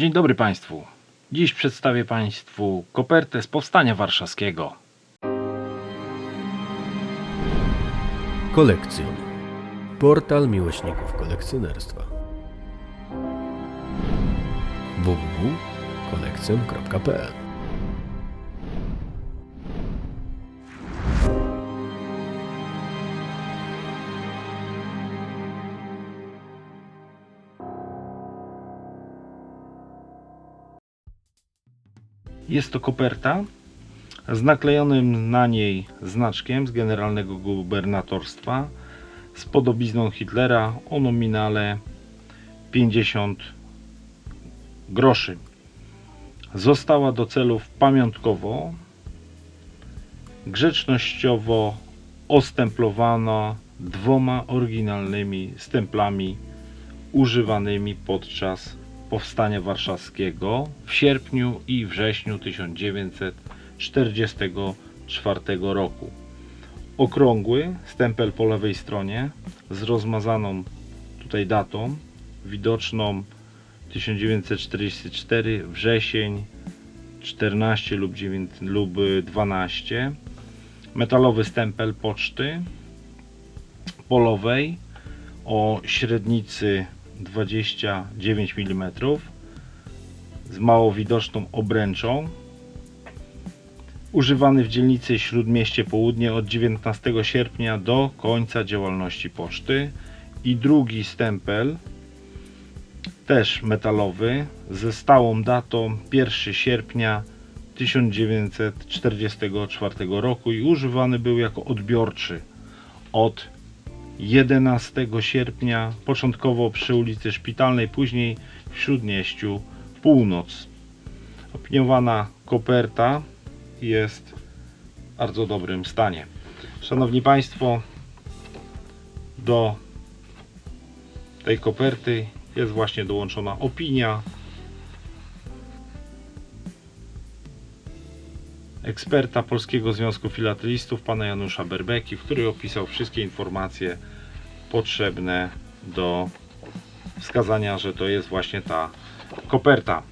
Dzień dobry Państwu. Dziś przedstawię Państwu kopertę z Powstania Warszawskiego. Kolekcjon. Portal miłośników kolekcjonerstwa. www.kolekcjon.pl Jest to koperta z naklejonym na niej znaczkiem z generalnego gubernatorstwa z podobizną Hitlera o nominale 50 groszy. Została do celów pamiątkowo, grzecznościowo ostemplowana dwoma oryginalnymi stemplami używanymi podczas Powstania Warszawskiego w sierpniu i wrześniu 1944 roku. Okrągły stempel po lewej stronie z rozmazaną tutaj datą, widoczną 1944 wrzesień 14 lub, 9, lub 12 metalowy stempel poczty polowej o średnicy 29 mm z mało widoczną obręczą. Używany w dzielnicy Śródmieście Południe od 19 sierpnia do końca działalności poczty. I drugi stempel też metalowy ze stałą datą 1 sierpnia 1944 roku i używany był jako odbiorczy od 11 sierpnia, początkowo przy ulicy Szpitalnej, później w Śródmieściu Północ. Opiniowana koperta jest w bardzo dobrym stanie. Szanowni Państwo, do tej koperty jest właśnie dołączona opinia eksperta Polskiego Związku Filatelistów, pana Janusza Berbeki, w której opisał wszystkie informacje potrzebne do wskazania, że to jest właśnie ta koperta.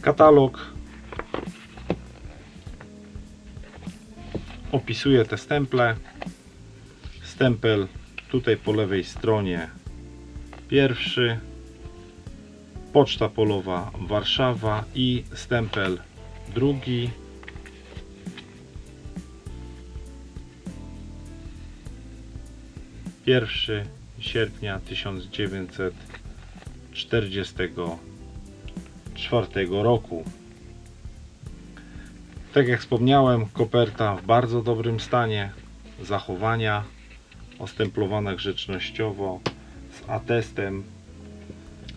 Katalog opisuje te stemple. Stempel tutaj po lewej stronie pierwszy, Poczta Polowa Warszawa i stempel drugi. Pierwszy sierpnia 1944 roku. Tak jak wspomniałem, koperta w bardzo dobrym stanie zachowania, ostemplowana grzecznościowo z atestem.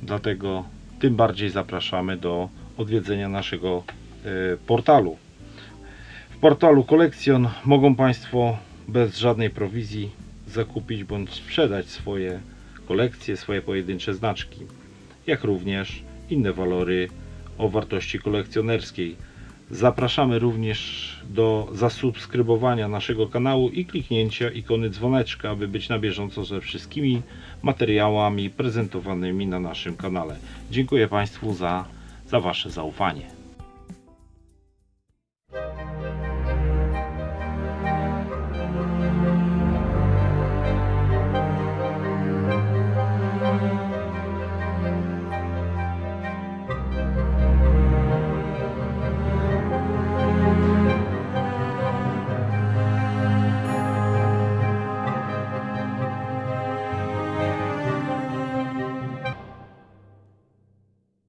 Dlatego tym bardziej zapraszamy do odwiedzenia naszego portalu. W portalu Kolekcjon mogą Państwo bez żadnej prowizji zakupić bądź sprzedać swoje kolekcje, swoje pojedyncze znaczki, jak również inne walory o wartości kolekcjonerskiej. Zapraszamy również do zasubskrybowania naszego kanału i kliknięcia ikony dzwoneczka, aby być na bieżąco ze wszystkimi materiałami prezentowanymi na naszym kanale. Dziękuję Państwu za, za Wasze zaufanie.